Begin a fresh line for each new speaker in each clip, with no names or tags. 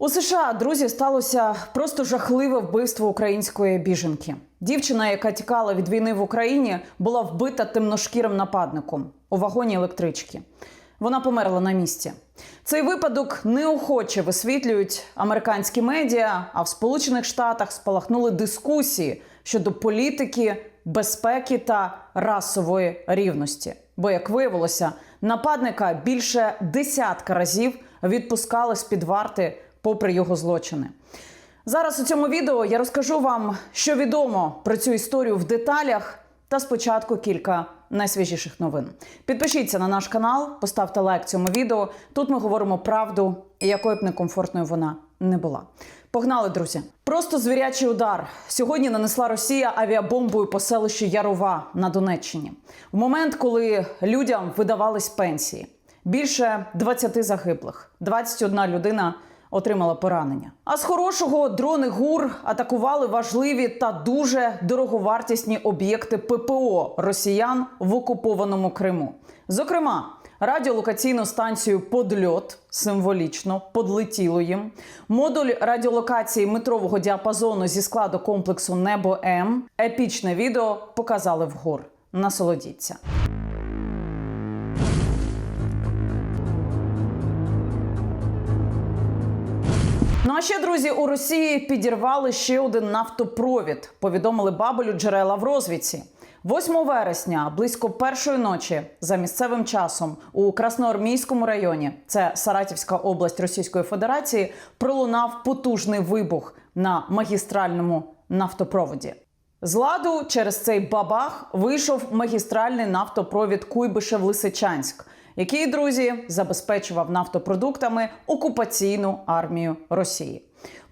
У США друзі сталося просто жахливе вбивство української біженки. Дівчина, яка тікала від війни в Україні, була вбита темношкірим нападником у вагоні електрички. Вона померла на місці. Цей випадок неохоче висвітлюють американські медіа. А в Сполучених Штатах спалахнули дискусії щодо політики, безпеки та расової рівності. Бо, як виявилося, нападника більше десятка разів відпускали з під варти попри його злочини. Зараз у цьому відео я розкажу вам, що відомо про цю історію в деталях. Та спочатку кілька найсвіжіших новин. Підпишіться на наш канал, поставте лайк цьому відео. Тут ми говоримо правду, якою б некомфортною вона не була. Погнали, друзі! Просто звірячий удар. Сьогодні нанесла Росія авіабомбою по селищу Ярова на Донеччині. В момент, коли людям видавались пенсії. Більше 20 загиблих, 21 людина отримала поранення. А з хорошого дрони ГУР атакували важливі та дуже дороговартісні об'єкти ППО росіян в окупованому Криму. Зокрема, радіолокаційну станцію Подльот символічно подлетіло їм. Модуль радіолокації метрового діапазону зі складу комплексу Небо М. Епічне відео показали в ГУР. Насолодіться. А ще друзі у Росії підірвали ще один нафтопровід. Повідомили бабелю джерела в розвідці. 8 вересня, близько першої ночі, за місцевим часом у Красноармійському районі, це Саратівська область Російської Федерації, пролунав потужний вибух на магістральному нафтопроводі. З ладу через цей бабах вийшов магістральний нафтопровід Куйбишев Лисичанськ, який друзі забезпечував нафтопродуктами окупаційну армію Росії.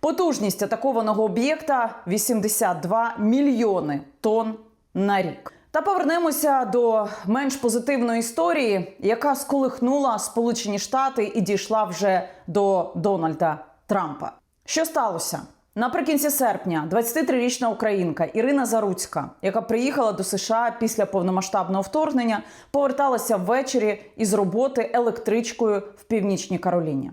Потужність атакованого об'єкта 82 мільйони тонн на рік. Та повернемося до менш позитивної історії, яка сколихнула Сполучені Штати і дійшла вже до Дональда Трампа. Що сталося? Наприкінці серпня 23-річна українка Ірина Заруцька, яка приїхала до США після повномасштабного вторгнення, поверталася ввечері із роботи електричкою в північній Кароліні.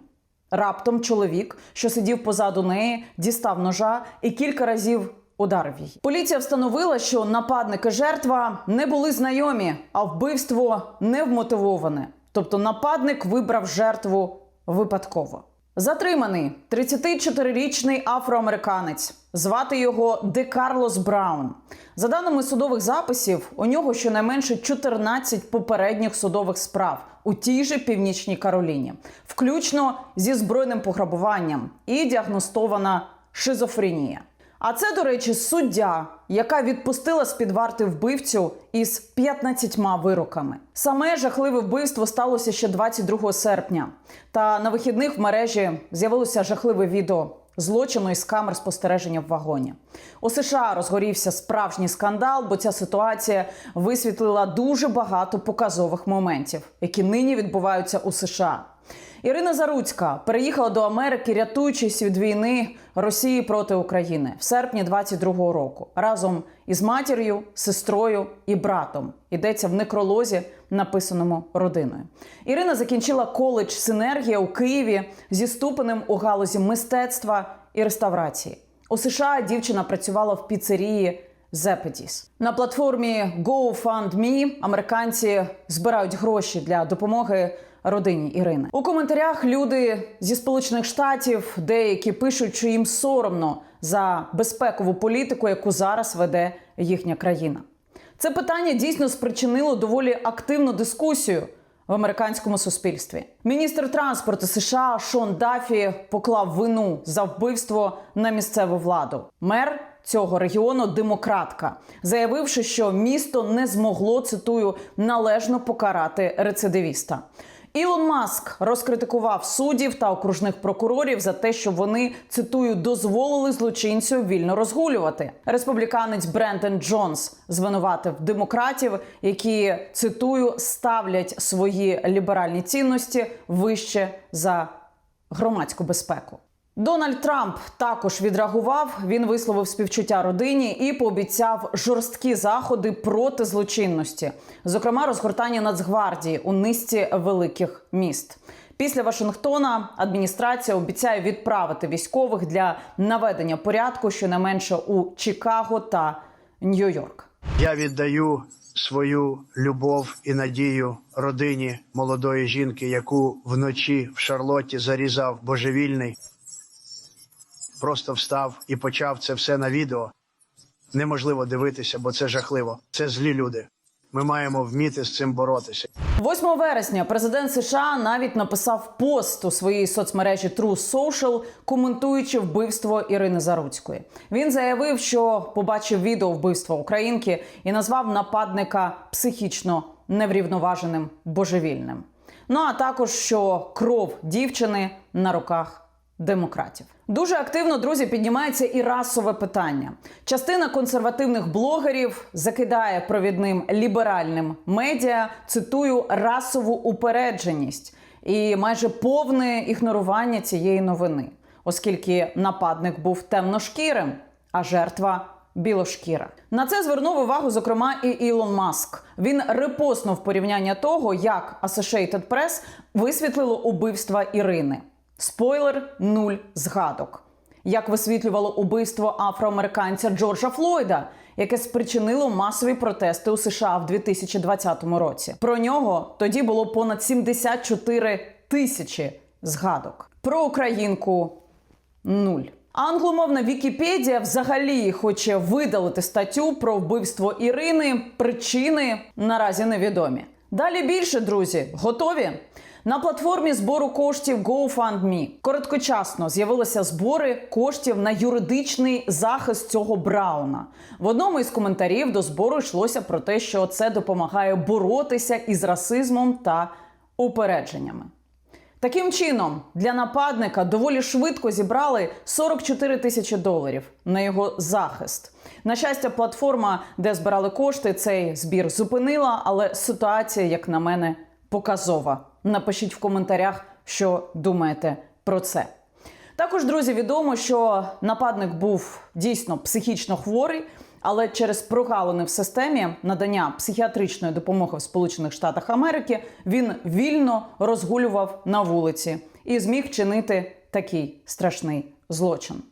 Раптом чоловік, що сидів позаду неї, дістав ножа і кілька разів ударив її. Поліція встановила, що нападник і жертва не були знайомі, а вбивство не вмотивоване. Тобто нападник вибрав жертву випадково. Затриманий 34-річний афроамериканець. Звати його Де Карлос Браун. За даними судових записів, у нього щонайменше 14 попередніх судових справ у тій же північній Кароліні, включно зі збройним пограбуванням і діагностована шизофренія. А це, до речі, суддя, яка відпустила з під варти вбивцю із 15 вироками. Саме жахливе вбивство сталося ще 22 серпня. Та на вихідних в мережі з'явилося жахливе відео злочину із камер спостереження в вагоні. У США розгорівся справжній скандал, бо ця ситуація висвітлила дуже багато показових моментів, які нині відбуваються у США. Ірина Заруцька переїхала до Америки, рятуючись від війни Росії проти України в серпні 22-го року разом із матір'ю, сестрою і братом. Йдеться в некролозі, написаному родиною. Ірина закінчила коледж Синергія у Києві зі ступенем у галузі мистецтва і реставрації. У США дівчина працювала в піцерії Зепетіс. На платформі GoFundMe американці збирають гроші для допомоги родині Ірини. У коментарях люди зі Сполучених Штатів деякі пишуть, що їм соромно за безпекову політику, яку зараз веде їхня країна. Це питання дійсно спричинило доволі активну дискусію в американському суспільстві. Міністр транспорту США Шон Дафі поклав вину за вбивство на місцеву владу. Мер цього регіону демократка, заявивши, що місто не змогло цитую належно покарати рецидивіста. Ілон Маск розкритикував суддів та окружних прокурорів за те, що вони цитую дозволили злочинцю вільно розгулювати. Республіканець Брентон Джонс звинуватив демократів, які цитую ставлять свої ліберальні цінності вище за громадську безпеку. Дональд Трамп також відреагував. Він висловив співчуття родині і пообіцяв жорсткі заходи проти злочинності, зокрема розгортання Нацгвардії у низці великих міст. Після Вашингтона адміністрація обіцяє відправити військових для наведення порядку щонайменше у Чикаго та Нью-Йорк.
Я віддаю свою любов і надію родині молодої жінки, яку вночі в Шарлотті зарізав божевільний. Просто встав і почав це все на відео. Неможливо дивитися, бо це жахливо. Це злі люди. Ми маємо вміти з цим боротися.
8 вересня президент США навіть написав пост у своїй соцмережі True Social, коментуючи вбивство Ірини Заруцької. Він заявив, що побачив відео вбивства українки і назвав нападника психічно неврівноваженим божевільним. Ну а також що кров дівчини на руках демократів. Дуже активно, друзі, піднімається і расове питання. Частина консервативних блогерів закидає провідним ліберальним медіа, цитую, расову упередженість і майже повне ігнорування цієї новини, оскільки нападник був темношкірим, а жертва білошкіра. На це звернув увагу, зокрема, і Ілон Маск. Він репостнув порівняння того, як Associated Press висвітлило убивства Ірини. Спойлер нуль згадок. Як висвітлювало убивство афроамериканця Джорджа Флойда, яке спричинило масові протести у США в 2020 році. Про нього тоді було понад 74 тисячі згадок. Про українку нуль. Англомовна Вікіпедія взагалі хоче видалити статтю про вбивство Ірини. Причини наразі невідомі. Далі більше, друзі, готові? На платформі збору коштів GoFundMe короткочасно з'явилися збори коштів на юридичний захист цього Брауна. В одному із коментарів до збору йшлося про те, що це допомагає боротися із расизмом та упередженнями. Таким чином, для нападника доволі швидко зібрали 44 тисячі доларів на його захист. На щастя, платформа, де збирали кошти, цей збір зупинила, але ситуація, як на мене, показова. Напишіть в коментарях, що думаєте про це. Також, друзі, відомо, що нападник був дійсно психічно хворий, але через прогалини в системі надання психіатричної допомоги в Сполучених Штатах Америки він вільно розгулював на вулиці і зміг чинити такий страшний злочин.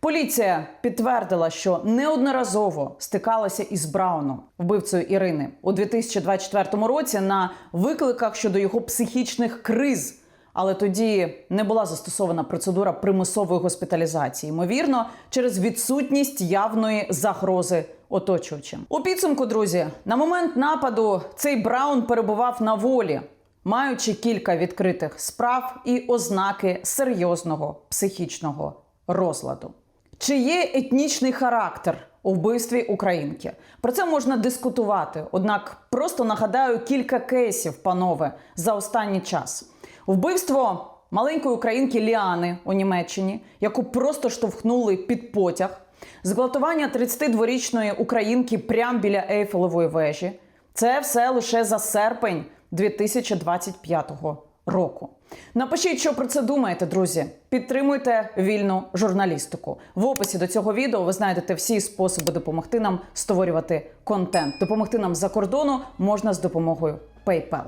Поліція підтвердила, що неодноразово стикалася із Брауном, вбивцею Ірини, у 2024 році на викликах щодо його психічних криз. Але тоді не була застосована процедура примусової госпіталізації, ймовірно, через відсутність явної загрози оточуючим. У підсумку, друзі, на момент нападу цей Браун перебував на волі, маючи кілька відкритих справ і ознаки серйозного психічного розладу. Чи є етнічний характер у вбивстві українки? Про це можна дискутувати. Однак просто нагадаю кілька кейсів, панове, за останній час. Вбивство маленької українки Ліани у Німеччині, яку просто штовхнули під потяг, зґвалтування 32-річної українки прямо біля Ейфелевої вежі. Це все лише за серпень 2025 року. Напишіть, що про це думаєте, друзі. Підтримуйте вільну журналістику. В описі до цього відео ви знайдете всі способи допомогти нам створювати контент. Допомогти нам за кордону можна з допомогою PayPal.